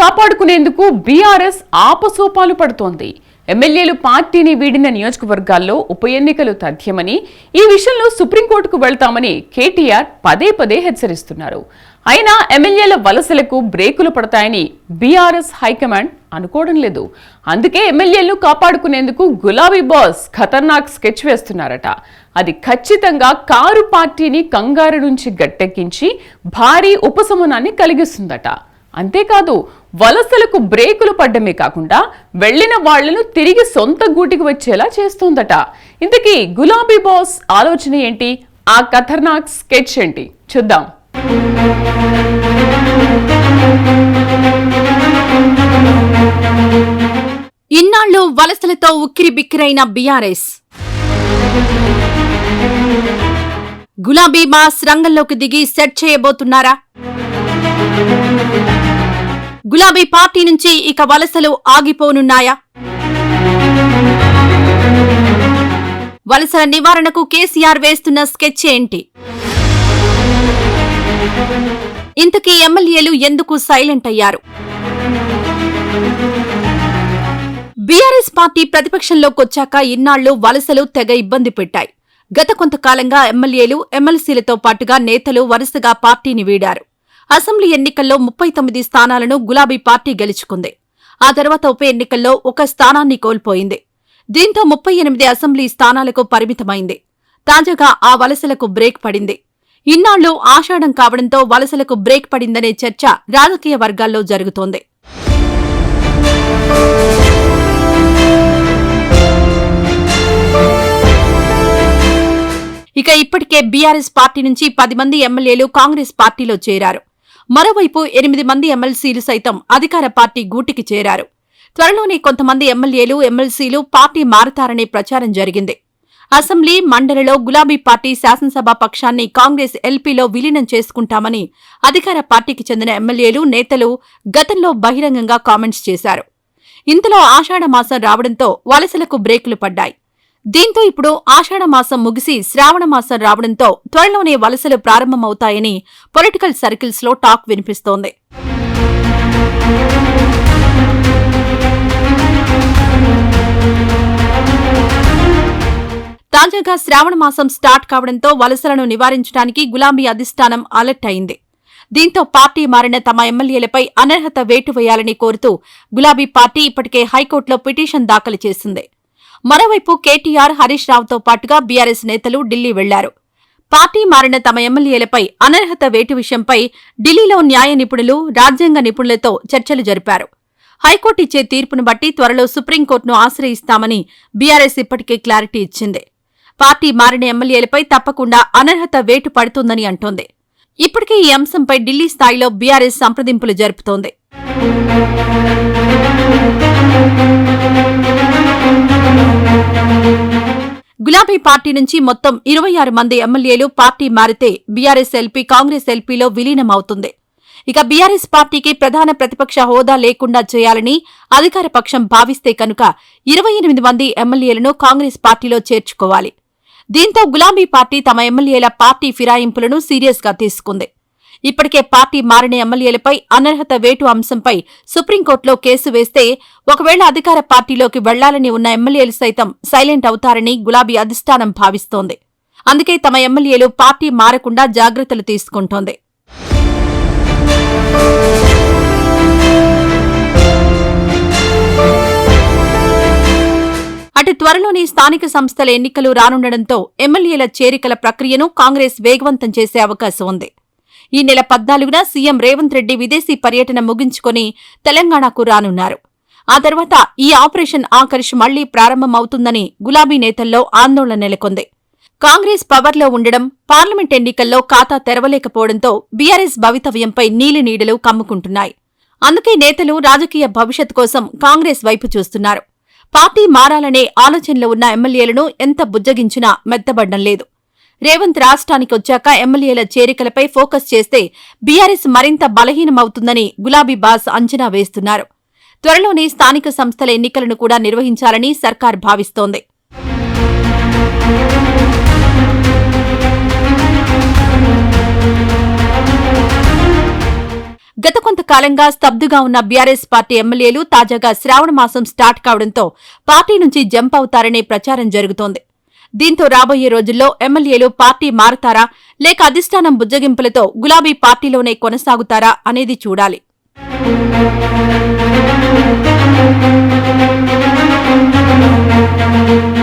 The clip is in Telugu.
కాపాడుకునేందుకు బీఆర్ఎస్ ఆపసోపాలు పడుతోంది. ఎమ్మెల్యేలు పార్టీని వీడిన నియోజకవర్గాల్లో ఉప ఎన్నికలు తథ్యమని ఈ విషయంలో సుప్రీంకోర్టుకు వెళ్తామని కేటీఆర్ పదే పదే హెచ్చరిస్తున్నారు. అయినా ఎమ్మెల్యేల వలసలకు బ్రేకులు పడతాయని బీఆర్ఎస్ హైకమాండ్ అనుకోవడం లేదు. అందుకే ఎమ్మెల్యేలను కాపాడుకునేందుకు గులాబీ బాస్ ఖతర్నాక్ స్కెచ్ వేస్తున్నారట. అది ఖచ్చితంగా కారు పార్టీని కంగారు నుంచి గట్టెక్కించి భారీ ఉపశమనాన్ని కలిగిస్తుందట. అంతేకాదు వలసలకు బ్రేకులు పడ్డమే కాకుండా వెళ్ళిన వాళ్ళను తిరిగి సొంత గూటికి వచ్చేలా చేస్తోందట. ఇంతకీ గులాబీ బాస్ ఆలోచన ఏంటి? ఆ ఖతర్నాక్ స్కెచ్ ఏంటి? చూద్దాం. ఇన్నాళ్ళు వలసలతో ఉక్కిరి బిక్కిరైన బీఆర్ఎస్. గులాబీ మాస్ రంగంలోకి దిగి సెట్ చేయబోతున్నారా? గులాబీ పార్టీ నుంచి ఇక వలసలు ఆగిపోనున్నాయా? వలసల నివారణకు కేసీఆర్ వేస్తున్న స్కెచ్ ఏంటి? ఇంతకీ ఎమ్మెల్యేలు ఎందుకు సైలెంట్ అయ్యారు? బీఆర్ఎస్ పార్టీ ప్రతిపక్షంలోకొచ్చాక ఇన్నాళ్ళు వలసలు తెగ ఇబ్బంది పెట్టాయి. గత కొంతకాలంగా ఎమ్మెల్యేలు ఎమ్మెల్సీలతో పాటుగా నేతలు వరుసగా పార్టీని వీడారు. అసెంబ్లీ ఎన్నికల్లో ముప్పై తొమ్మిది స్థానాలను గులాబీ పార్టీ గెలుచుకుంది. ఆ తర్వాత ఉప ఎన్నికల్లో ఒక స్థానాన్ని కోల్పోయింది. దీంతో ముప్పై ఎనిమిది అసెంబ్లీ స్థానాలకు పరిమితమైంది. తాజాగా ఆ వలసలకు బ్రేక్ పడింది. ఇన్నాళ్ళు ఆషాఢం కావడంతో వలసలకు బ్రేక్ పడిందనే చర్చ రాజకీయ వర్గాల్లో జరుగుతోంది. ఇక ఇప్పటికే బీఆర్ఎస్ పార్టీ నుంచి పది మంది ఎమ్మెల్యేలు కాంగ్రెస్ పార్టీలో చేరారు. మరోవైపు ఎనిమిది మంది ఎమ్మెల్సీలు సైతం అధికార పార్టీ గూటికి చేరారు. త్వరలోనే కొంతమంది ఎమ్మెల్యేలు ఎమ్మెల్సీలు పార్టీ మారతారనే ప్రచారం జరిగింది. అసెంబ్లీ మండలిలో గులాబీ పార్టీ శాసనసభ పక్షాన్ని కాంగ్రెస్ ఎల్పీలో విలీనం చేసుకుంటామని అధికార పార్టీకి చెందిన ఎమ్మెల్యేలు నేతలు గతంలో బహిరంగంగా కామెంట్స్ చేశారు. ఇంతలో ఆషాఢ మాసం రావడంతో వలసలకు బ్రేకులు పడ్డాయి. దీంతో ఇప్పుడు ఆషాఢమాసం ముగిసి శ్రావణ మాసం రావడంతో త్వరలోనే వలసలు ప్రారంభమవుతాయని పొలిటికల్ సర్కిల్స్లో టాక్ వినిపిస్తోంది. తాజాగా శ్రావణ మాసం స్టార్ట్ కావడంతో వలసలను నివారించడానికి గులాబీ అధిష్టానం అలర్ట్ అయింది. దీంతో పార్టీ మారిన తమ ఎమ్మెల్యేలపై అనర్హత వేటు వేయాలని కోరుతూ గులాబీ పార్టీ ఇప్పటికే హైకోర్టులో పిటిషన్ దాఖలు చేసింది. మరోవైపు కేటీఆర్ హరీష్ రావుతో పాటుగా బీఆర్ఎస్ నేతలు ఢిల్లీ వెళ్ళారు. పార్టీ మారిన తమ ఎమ్మెల్యేలపై అనర్హత వేటు విషయంపై ఢిల్లీలో న్యాయ నిపుణులు రాజ్యాంగ నిపుణులతో చర్చలు జరిపారు. హైకోర్టు ఇచ్చే తీర్పును బట్టి త్వరలో సుప్రీంకోర్టును ఆశ్రయిస్తామని బీఆర్ఎస్ ఇప్పటికే క్లారిటీ ఇచ్చింది. పార్టీ మారిన ఎమ్మెల్యేలపై తప్పకుండా అనర్హత వేటు పడుతుందని అంటోంది. ఇప్పటికే ఈ అంశంపై ఢిల్లీ స్థాయిలో బీఆర్ఎస్ సంప్రదింపులు జరుపుతోంది. గులాబీ పార్టీ నుంచి మొత్తం ఇరవై ఆరు మంది ఎమ్మెల్యేలు పార్టీ మారితే బీఆర్ఎస్ ఎల్పీ కాంగ్రెస్ ఎల్పీలో విలీనం అవుతుంది ఇక బీఆర్ఎస్ పార్టీకి ప్రధాన ప్రతిపక్ష హోదా లేకుండా చేయాలని అధికార పక్షం భావిస్తే కనుక ఇరవై ఎనిమిది మంది ఎమ్మెల్యేలను కాంగ్రెస్ పార్టీలో చేర్చుకోవాలి. దీంతో గులాబీ పార్టీ తమ ఎమ్మెల్యేల పార్టీ ఫిరాయింపులను సీరియస్గా తీసుకుంది. ఇప్పటికే పార్టీ మారిన ఎమ్మెల్యేలపై అనర్హత వేటు అంశంపై సుప్రీంకోర్టులో కేసు వేస్తే ఒకవేళ అధికార పార్టీలోకి వెళ్ళాలని ఉన్న ఎమ్మెల్యేలు సైతం సైలెంట్ అవుతారని గులాబీ అధిష్టానం భావిస్తోంది. అందుకే తమ ఎమ్మెల్యేలు పార్టీ మారకుండా జాగ్రత్తలు తీసుకుంటోంది. అటు త్వరలోనే స్థానిక సంస్థల ఎన్నికలు రానుండడంతో ఎమ్మెల్యేల చేరికల ప్రక్రియను కాంగ్రెస్ వేగవంతం చేసే అవకాశం ఉంది. ఈ నెల పద్నాలుగున సీఎం రేవంత్ రెడ్డి విదేశీ పర్యటన ముగించుకొని తెలంగాణకు రానున్నారు. ఆ తర్వాత ఈ ఆపరేషన్ ఆకర్ష్ మళ్ళీ ప్రారంభమవుతుందని గులాబీ నేతల్లో ఆందోళన నెలకొంది. కాంగ్రెస్ పవర్లో ఉండడం పార్లమెంట్ ఎన్నికల్లో ఖాతా తెరవలేకపోవడంతో బీఆర్ఎస్ భవితవ్యంపై నీలి నీడలు కమ్ముకుంటున్నాయి. అందుకే నేతలు రాజకీయ భవిష్యత్ కోసం కాంగ్రెస్ వైపు చూస్తున్నారు. పార్టీ మారాలనే ఆలోచనలో ఉన్న ఎమ్మెల్యేలను ఎంత బుజ్జగించినా మెత్తబడ్డం లేదు. రేవంత్ రాష్ట్రానికి వచ్చాక ఎమ్మెల్యేల చేరికలపై ఫోకస్ చేస్తే బీఆర్ఎస్ మరింత బలహీనమవుతుందని గులాబీ బాస్ అంచనా వేస్తున్నారు. త్వరలోనే స్థానిక సంస్థల ఎన్నికలను కూడా నిర్వహించాలని సర్కార్ భావిస్తోంది. గత కొంతకాలంగా స్తబ్దుగా ఉన్న బీఆర్ఎస్ పార్టీ ఎమ్మెల్యేలు తాజాగా శ్రావణ మాసం స్టార్ట్ కావడంతో పార్టీ నుంచి జంప్ అవుతారనే ప్రచారం జరుగుతోంది. దీంతో రాబోయే రోజుల్లో ఎమ్మెల్యేలు పార్టీ మారతారా? లేక అధిష్టానం బుజ్జగింపులతో గులాబీ పార్టీలోనే కొనసాగుతారా అనేది చూడాలి.